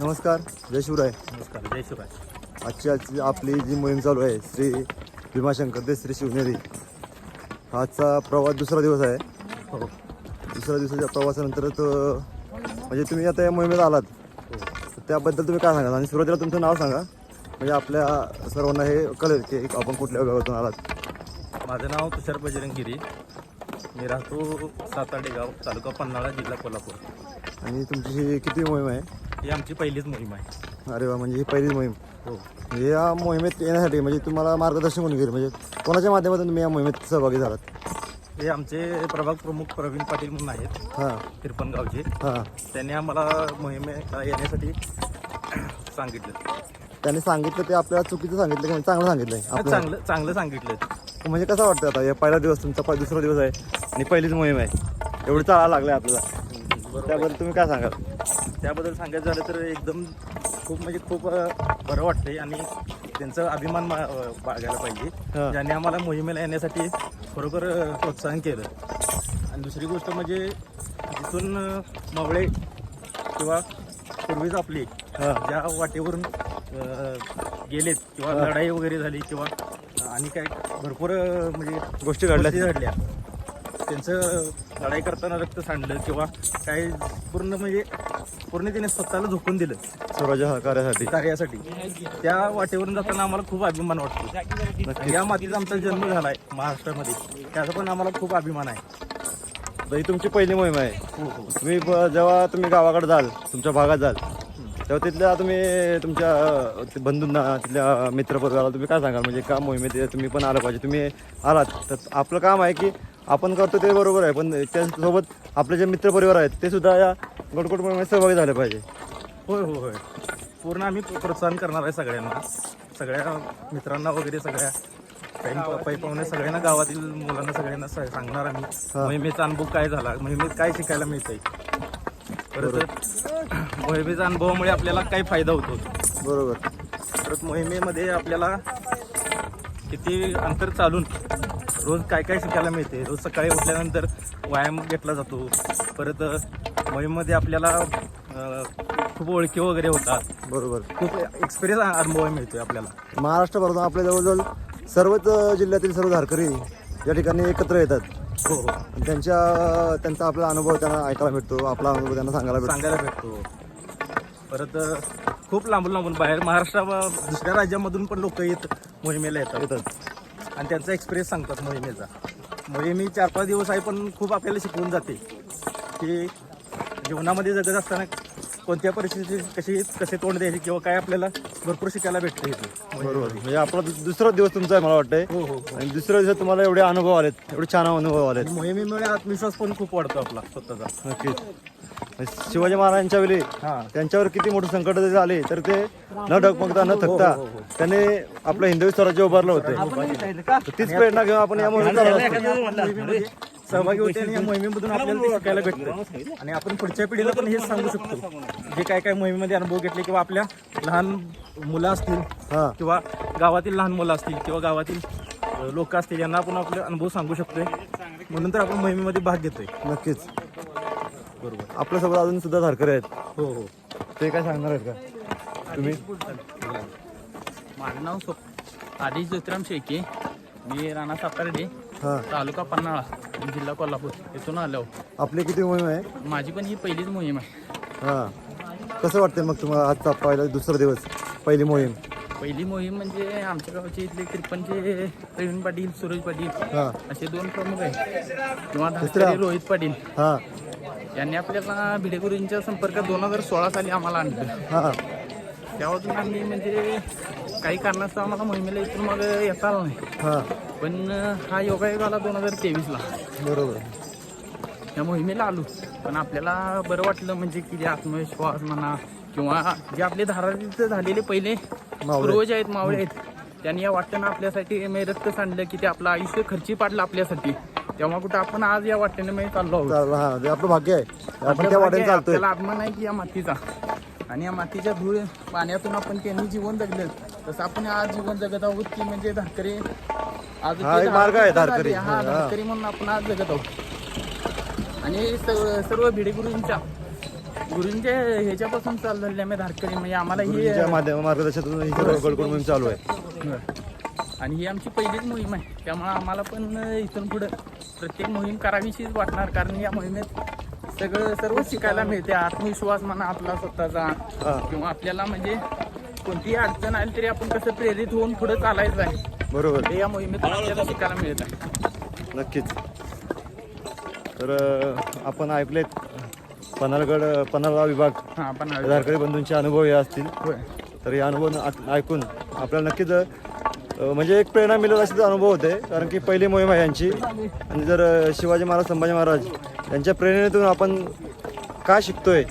नमस्कार जय शिवराय. नमस्कार जय शिवराय. आजची आजची आपली जी मोहीम चालू आहे श्री भीमाशंकर ते श्री शिवनेरी. आजचा प्रवास दुसरा दिवस आहे. हो. दुसऱ्या दिवसाच्या प्रवासानंतर तो म्हणजे तुम्ही आता या मोहिमेत आलात. तर त्याबद्दल तुम्ही काय सांगाल? आणि सुरुवातीला तुमचं नाव सांगा. म्हणजे आपल्या सर्वांना हे कळेल की आपण कुठल्या गावातून आलात. माझं नाव तुषार बजरंगिरी. मी राहतो साताडे गाव तालुका पन्हाळा जिल्हा कोल्हापूर. आणि तुमची ही किती मोहीम आहे? ही आमची पहिलीच मोहीम आहे. अरे वा म्हणजे ही पहिलीच मोहीम. हो. म्हणजे या मोहिमेत येण्यासाठी म्हणजे तुम्हाला मार्गदर्शन कोणी केलं म्हणजे कोणाच्या माध्यमातून तुम्ही या मोहिमेत सहभागी झालात? हे आमचे प्रभाग प्रमुख प्रवीण पाटील म्हणून आहेत. हां. तिरपणगावचे हां. त्यांनी आम्हाला मोहिमे येण्यासाठी सांगितलं. त्यांनी सांगितलं ते आपल्याला चुकीचं सांगितलं की म्हणजे चांगलं सांगितलं आहे आपल्याला. चांगलं चांगलं सांगितलं म्हणजे कसं वाटतं आता? हे पहिला दिवस तुमचा दुसरा दिवस आहे आणि पहिलीच मोहीम आहे. एवढं चालायला लागलं आहे आपल्याला. त्याबद्दल तुम्ही काय सांगाल? त्याबद्दल सांगायचं झालं तर एकदम खूप म्हणजे खूप बरं वाटतंय आणि त्यांचा अभिमान बाळगायला पाहिजे. ज्यांनी आम्हाला मोहिमेला येण्यासाठी खरोखर प्रोत्साहन केलं. आणि दुसरी गोष्ट म्हणजे जिथून मावळे किंवा पूर्वीच आपली. ज्या वाटेवरून गेलेत किंवा लढाई वगैरे झाली किंवा आणि काय भरपूर म्हणजे गोष्टी घडल्या घडल्या. त्यांचं लढाई करताना रक्त सांडलं किंवा काय पूर्ण म्हणजे पूर्ण त्याने स्वतःला झोकून दिलं. स्वराज्य हा कार्यासाठी. कार्यासाठी. त्या वाटेवरून जाताना आम्हाला खूप अभिमान वाटतो. या मातीचा आमचा जन्म झालाय महाराष्ट्रामध्ये. त्याचा पण आम्हाला खूप अभिमान आहे. तर ही तुमची पहिली मोहीम आहे. हो हो. तुम्ही जेव्हा तुम्ही गावाकडे जाल तुमच्या भागात जाल तेव्हा तिथल्या तुम्ही तुमच्या बंधूंना तिथल्या मित्रपरिवाराला तुम्ही काय सांगाल? म्हणजे का मोहिमेत तुम्ही पण आलं पाहिजे. तुम्ही आलात. तर आपलं काम आहे की आपण करतो ते बरोबर आहे पण त्यासोबत आपले जे मित्रपरिवार आहेत ते सुद्धा या गोडकोट मोहिमेत सहभागी झाले पाहिजे. होय होय होय. पूर्ण आम्ही प्रोत्साहन करणार आहे सगळ्यांना. सगळ्या मित्रांना वगैरे सगळ्या काही पै पाहुणे सगळ्यांना गावातील मुलांना सगळ्यांना सा- सांगणार आम्ही. मोहिमेचा अनुभव काय झाला? मोहिमेत काय शिकायला मिळतंय? परत मोहिमेच्या अनुभवामुळे आपल्याला काय फायदा होतो. बरोबर. परत मोहिमेमध्ये आपल्याला किती अंतर चालून रोज काय काय शिकायला मिळते? रोज सकाळी उठल्यानंतर व्यायाम घेतला जातो. परत मोहिमेमध्ये आपल्याला खूप ओळखी वगैरे होतात. बरोबर. खूप एक्सपिरियन्स अनुभव मिळतोय आपल्याला. महाराष्ट्रभरातून आपल्या जवळजवळ सर्वच जिल्ह्यातील सर्व धारकरी या ठिकाणी एकत्र येतात. हो हो. आणि त्यांच्या त्यांचा आपला अनुभव त्यांना ऐकायला भेटतो आपला अनुभव त्यांना सांगायला भेटतो सांगायला भेटतो परत खूप लांबून लांबून बाहेर महाराष्ट्रा दुसऱ्या राज्यामधून पण लोक येत मोहिमेला येतात. आणि त्यांचा एक्सपिरियन्स सांगतात मोहिमेचा. मोहिमे चार पाच दिवस आहे पण खूप आपल्याला शिकवून जाते. की जीवनामध्ये जगत असताना कोणत्या परिस्थितीत कशी कसे तोंड द्यायचे किंवा काय आपल्याला भरपूर शिकायला भेटतं इथे? बरोबर. म्हणजे आपला दुसरा दिवस तुमचा आहे मला वाटतंय. हो हो आणि दुसऱ्या दिवसात तुम्हाला एवढे अनुभव आलेत एवढे छान अनुभव आलेत. मोहिमेमुळे आत्मविश्वास पण खूप वाढतो आपला स्वतःचा. नक्कीच. म्हणजे शिवाजी महाराजांच्या वेळी हां. त्यांच्यावर किती मोठे संकट जरी आले तर ते न डगमगता न थकता त्याने आपलं हिंदवी स्वराज्य उभारलं होतं. तर तीच प्रेरणा घेऊन आपण या मोहिमेत चाललो असतो. मोहिमेमध्ये सहभागी होते आणि या मोहिमेमधून आपल्याला शिकायला भेटतं आणि आपण पुढच्या पिढीला पण हेच सांगू शकतो. जे काय काय मोहिमेमध्ये अनुभव घेतले किंवा आपल्या लहान मुलं असतील हां. किंवा गावातील लहान मुलं असतील किंवा गावातील लोक असतील यांना आपण आपले अनुभव सांगू शकतोय. म्हणून तर आपण मोहिमेमध्ये भाग घेतोय. नक्कीच. बरोबर. आपल्यासोबत अजून सुद्धा धारकरी आहेत. हो हो. ते काय सांगणार आहेत का? तुम्ही? माझं नाव सोप आदिश ज्योतिराम शेळके. मी राणा सातार्डे तालुका पन्हाळा. जिल्हा कोल्हापूर इथून आलो. आपली किती मोहीम आहे? माझी पण ही पहिलीच मोहीम आहे. हां. कसं वाटतंय मग तुम्हाला आजचा पहिला दुसरा दिवस पहिली मोहीम? पहिली मोहीम म्हणजे आमच्या गावचे इथले त्रिपणचे प्रवीण पाटील सुरेश पाटील हां. असे दोन प्रमुख आहेत. किंवा धाकटे रोहित पाटील. हां. यांनी आपल्याला भिडेगुरूंच्या संपर्कात दोन हजार सोळा साली आम्हाला आणलं. हां. त्यावरून आम्ही म्हणजे काही कारणास्तव आम्हाला मोहिमेला इथून मग येता आलं नाही. हां. पण हा योगायोग आला दोन हजार तेवीसला. बरोबर. या मोहिमेला आलो पण आपल्याला बरं वाटलं म्हणजे की जे आत्मविश्वास म्हणा किंवा जे आपले धारातीत झालेले पहिले. पूर्वज आहेत मावळे आहेत त्यांनी या वाटेनं आपल्यासाठी मी रक्त सांडलं की ते आपलं आयुष्य खर्ची पाडलं आपल्यासाठी. तेव्हा कुठं आपण आज या वाटेनं मी चाललो आहोत. हां आपलं भाग्य आहे. आपण त्या अभिमान आहे. की या मातीचा. आणि या मातीच्या धूळ पाण्यातून आपण त्यांनी जीवन जगलं तसं आपण आज जीवन जगत आहोत की म्हणजे धारकरी आज हा, ते एक मार्ग आहे धारकरी. धारकरी. हा हा. धारकरी म्हणून आपण आज जगत आहोत. आणि सर्व सर्व भिडेगुरूंच्या गुरुंच्या ह्याच्यापासून चालू झालेलं आहे धारकरी. म्हणजे आम्हाला ही गुरुजींच्या माध्यम मार्गदर्शनातून ही सर्व गडकोट मोहीम चालू आहे. आणि ही आमची पहिलीच मोहीम आहे. त्यामुळे आम्हाला पण इथून पुढे प्रत्येक मोहीम करावीशीच वाटणार. कारण या मोहिमेत सगळं सर्व शिकायला मिळते. आत्मविश्वास म्हणा आपला स्वतःचा. हा. किंवा आपल्याला म्हणजे कोणतीही अडचण आली तरी आपण कसं प्रेरित होऊन पुढे चालायचं आहे. बरोबर. हे या मोहिमेतून आपल्याला शिकायला मिळत आहे. नक्कीच. तर अं, आपण ऐकलेत पन्हाळगड पन्हाळा विभाग हा पण धारकरी बंधूंचे अनुभव हे असतील. होय. तर हे अनुभव ऐक- ऐकून आपल्याला नक्कीच अं, म्हणजे एक प्रेरणा मिळत असे अनुभव होते. कारण की पहिली मोहीम आहे यांची. आणि जर अं, शिवाजी महाराज संभाजी महाराज यांच्या प्रेरणेतून आपण काय शिकतोय?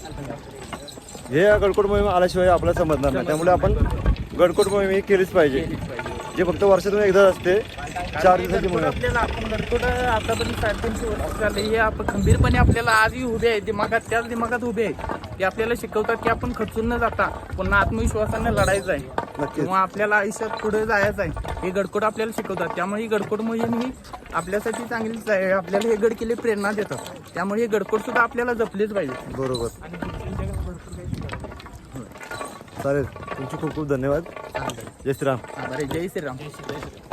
हे या गडकोट मोहीम आल्याशिवाय आपल्याला समजणार नाही. त्यामुळे आपण गडकोट मोहीम ही केलीच पाहिजे. जे फक्त वर्षातून एकदा असते चार दिवसाची असते. आपल्याला आपण गडकोट आतापर्यंत साडेतीनशे वर्ष झाले हे आपण खंबीरपणे आपल्याला आजही उभे आहे दिमागात त्याच दिमागात उभे आहेत ते आपल्याला शिकवतात की आपण खचून न जाता पुन्हा आत्मविश्वासाने लढायचं आहे. किंवा आपल्याला आयुष्यात पुढे जायचं आहे हे गडकोट आपल्याला शिकवतात. त्यामुळे ही गडकोट मोहीम ही आपल्यासाठी चांगलीच आहे आपल्याला हे गड किल्ले प्रेरणा देतात. त्यामुळे हे गडकोट सुद्धा आपल्याला जपलेच पाहिजे. बरोबर. चालेल. तुमचे खूप खूप धन्यवाद. जय श्रीराम. बरे जय श्रीराम. जय श्रीराम